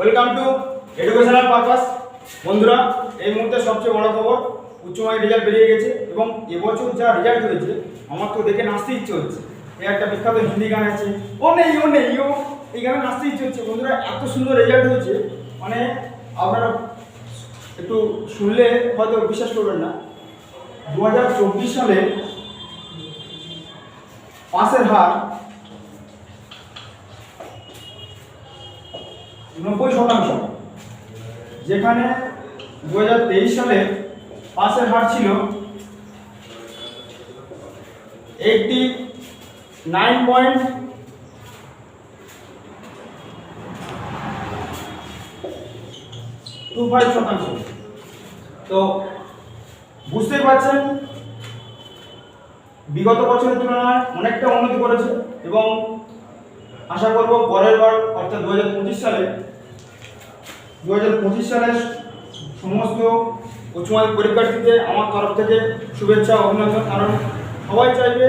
Welcome to educational purpose বন্ধুরা, এই মুহূর্তে সবচেয়ে বড় খবর উচ্চ মাধ্যমিক রেজাল্ট বেরিয়ে গেছে এবং এবছর যা রেজাল্ট হয়েছে, আমার তো দেখে নাচতে ইচ্ছে হচ্ছে। এই একটা বিখ্যাত হিন্দি গান আছে। ও নেই ও নেই, ও, এই গানে নাচতে ইচ্ছে হচ্ছে। বন্ধুরা, এত সুন্দর রেজাল্ট হয়েছে। মানে আপনারা একটু শুনলে হয়তো বিশ্বাস করবেন না। দু হাজার চব্বিশ সালে পাসের হার নব্বই শতাংশ। যেখানে দু হাজার তেইশ সালে পাসের হার ছিল eighty nine point two five শতাংশ। তো বুঝতেই পারছেন, বিগত বছরের তুলনায় অনেকটা উন্নতি করেছে এবং আশা করব পরের বার, অর্থাৎ দু হাজার পঁচিশ সালে দু হাজার পঁচিশ সালের সমস্ত উচ্চমাধ্যমিক পরীক্ষার্থীদের আমার তরফ থেকে শুভেচ্ছা অভিনন্দন, কারণ সবাই চাইবে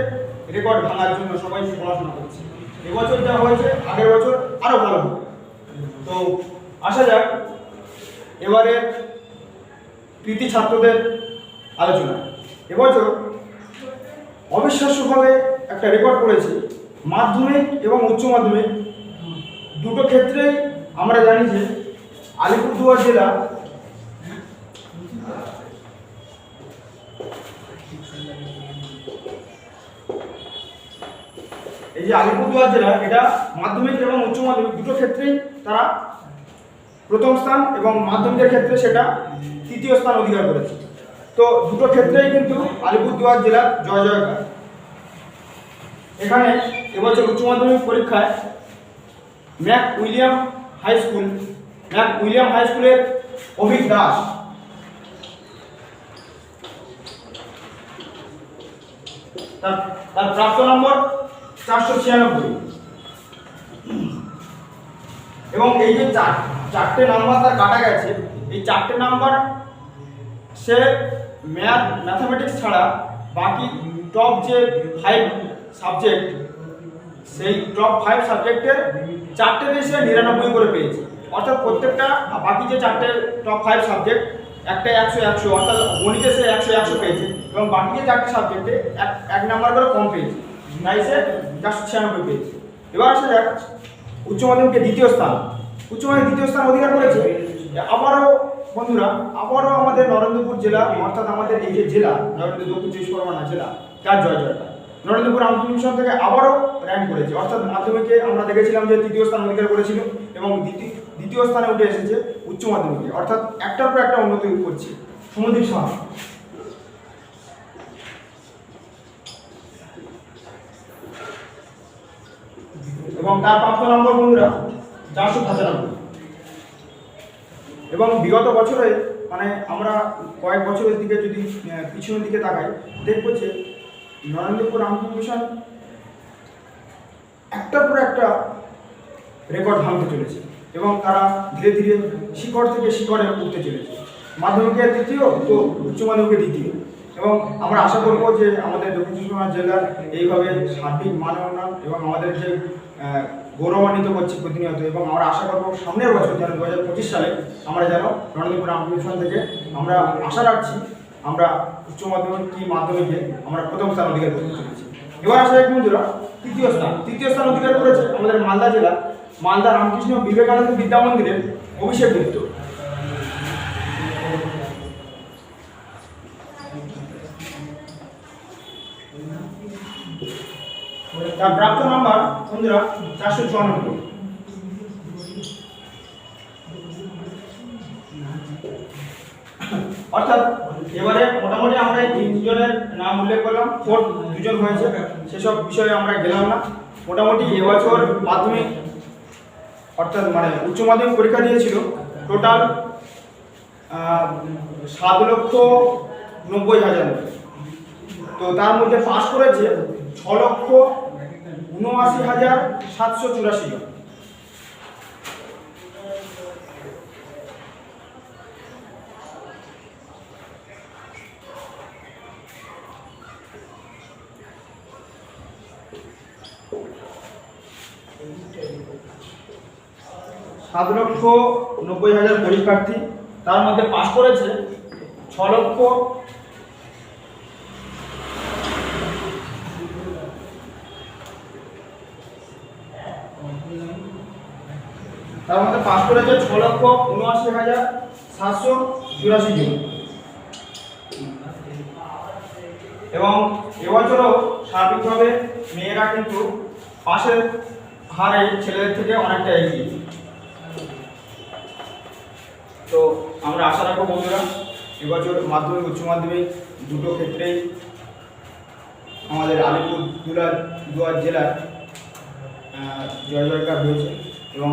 রেকর্ড ভাঙার জন্য, সবাই পড়াশোনা করছে। এবছর যা হয়েছে, আগের বছর আরও ভালো হবে। তো আসা যাক, এবারে কৃতি ছাত্রদের আলোচনা। এবছর অবিশ্বাস্যভাবে একটা রেকর্ড করেছে। মাধ্যমিক এবং উচ্চ মাধ্যমিক দুটো ক্ষেত্রেই আমরা জানি যে আলিপুরদুয়ার জেলা। এই যে আলিপুরদুয়ার জেলা, এটা মাধ্যমিক এবং উচ্চ মাধ্যমিক দুটো ক্ষেত্রেই তারা প্রথম স্থান এবং মাধ্যমিকের ক্ষেত্রে সেটা তৃতীয় স্থান অধিকার করেছে। তো দুটো ক্ষেত্রেই কিন্তু আলিপুরদুয়ার জেলার জয় জয়কার। এখানে এবছর উচ্চ মাধ্যমিক পরীক্ষায় Mac William high school Mac William high স্কুলের অভিক দাস। তার তার প্রাপ্ত নম্বর চারশো ছিয়ানব্বই। এবং এই যে চার, চারটে নাম্বার তার কাটা গেছে, এই চারটে নাম্বার সে ম্যাথ ম্যাথামেটিক্স ছাড়া বাকি টপ যে ফাইভ সাবজেক্ট সেই টপ ফাইভ সাবজেক্টের চারটে দেশে নিরানব্বই করে পেয়েছে। অর্থাৎ প্রত্যেকটা বাকি যে চারটে টপ ফাইভ সাবজেক্ট একটা একশো একশো, অর্থাৎ গণিতে সে একশো একশো পেয়েছে, এবং বাকি যে চারটে সাবজেক্টে এক এক নাম্বার করে কম পেয়েছে তাই সে চারশো ছিয়ানব্বই পেয়েছে। এবার আসা যাক উচ্চ মাধ্যমিকে দ্বিতীয় স্থান। উচ্চ মাধ্যমিক দ্বিতীয় স্থান অধিকার করেছে? আবারও বন্ধুরা, আবারও আমাদের নরেন্দ্রপুর জেলা, অর্থাৎ আমাদের এই যে জেলা, নরেন্দ্র দক্ষিণ চব্বিশ পরগনা জেলা, তার জয় জয়টা নরেন্দ্রপুর মিশন থেকে আবারও র্যাঙ্ক করেছে। অর্থাৎ মাধ্যমিকে আমরা দেখেছিলাম যে তৃতীয় স্থান অধিকার করেছিল, এবং দ্বিতীয় দ্বিতীয় স্থানে উঠে এসেছে উচ্চ মাধ্যমিকে। অর্থাৎ একটার পর একটা উন্নতি করছে। সমুদ্রিক সাহা এবং তার প্রাপ্ত নম্বর বন্ধুরা, চারশো পঁচানব্বই এবং বিগত বছরে মানে আমরা কয়েক বছরের দিকে যদি পিছনের দিকে তাকাই, দেখব যে নরেন্দ্রপুর রামকৃষ্ণ মিশন একটার পর একটা রেকর্ড ভাঙতে চলেছে। এবং তারা ধীরে ধীরে শিকড় থেকে শিখরে উঠতে চলেছে। মাধ্যমিকের তৃতীয় তো উচ্চ মাধ্যমিকের দ্বিতীয়। এবং আমরা আশা করব যে আমাদের দক্ষিণ চব্বিশ পরগনা জেলার এইভাবে সার্বিক মান উন্নয়ন এবং আমাদের যে গৌরবান্বিত করছে প্রতিনিয়ত এবং আমরা আশা করব সামনের বছর যেন দু হাজার পঁচিশ সালে আমরা যেন নরেন্দ্রপুর রামকৃষ্ণ থেকে আমরা আশা রাখছি আমরা উচ্চ মাধ্যমিক কি মাধ্যমিকে আমরা প্রথম স্থান অধিকার করতে চলেছি। এবার আসা যাক বন্ধুরা, তৃতীয় স্থান। তৃতীয় স্থান অধিকার করেছে আমাদের মালদা জেলা মালদা রামকৃষ্ণ বিবেকানন্দ বিদ্যা মন্দিরের অভিষেক গুপ্ত তার প্রাপ্ত নাম্বার বন্ধুরা চারশো চুয়ানব্বই। অর্থাৎ এবারে মোটামুটি আমরা এই তিনজনের নাম উল্লেখ করলাম ফোর্থ দুজন হয়েছে। সেসব বিষয়ে আমরা গেলাম না। মোটামুটি এবছর মাধ্যমিক অর্থাৎ মানে উচ্চ মাধ্যমিক পরীক্ষা দিয়েছিল। টোটাল সাত লক্ষ নব্বই হাজার। তো তার মধ্যে পাশ করেছে ছ লক্ষ উনআশি হাজার সাতশো চুরাশি জন। সাত লক্ষ নব্বই হাজার পরীক্ষার্থী, তার মধ্যে পাশ করেছে ছ লক্ষ। তার মধ্যে পাশ করেছে ছ লক্ষ উনআশি হাজার সাতশো চুরাশি জন। এবং এবছরও সার্বিকভাবে মেয়েরা কিন্তু পাশের হারে ছেলেদের থেকে অনেকটা এগিয়ে। তো আমরা আশা রাখব বন্ধুরা, এবছর মাধ্যমিক, উচ্চ মাধ্যমিক দুটো ক্ষেত্রেই আমাদের আলিপুর দুলার দুয়ার জেলার জয় জয়কার হয়েছে এবং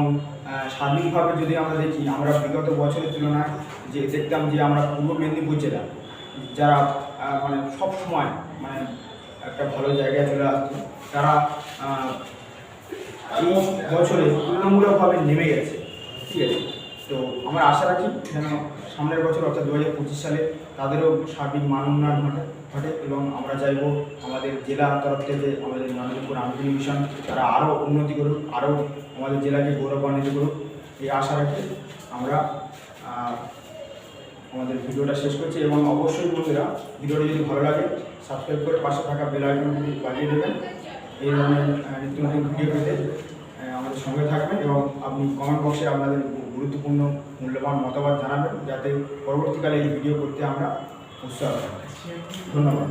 সার্বিকভাবে যদি আমরা দেখি, আমরা বিগত বছরের তুলনায় যে দেখতাম যে আমরা পূর্ব মেদিনীপুর জেলা, যারা মানে সব সময় মানে একটা ভালো জায়গায় চলে আসতো, তারা বছরে তুলনামূলকভাবে নেমে গেছে, ঠিক আছে? তো আমরা আশা রাখি যেন সামনের বছর, অর্থাৎ দু হাজার পঁচিশ সালে তাদেরও সার্বিক মান উন্নয়ন ঘটে ঘটে এবং আমরা চাইব আমাদের জেলা তরফ থেকে আমাদের মাননীয় রামকৃষ্ণ মিশন, তারা আরও উন্নতি করুক, আরও আমাদের জেলাকে গৌরবান্বিত করুক এই আশা রাখি আমরা আমাদের ভিডিওটা শেষ করছি এবং অবশ্যই বন্ধুরা, ভিডিওটি যদি ভালো লাগে সাবস্ক্রাইব করে পাশে থাকা বেল বাজিয়ে দেবেন। এই ধরনের নিত্য নতুন ভিডিও পেতে আমাদের সঙ্গে থাকবেন এবং আপনি কমেন্ট বক্সে আপনাদের গুরুত্বপূর্ণ মূল্যবান মতামত জানাবেন, যাতে পরবর্তীকালে এই ভিডিও করতে আমরা উৎসাহ। ধন্যবাদ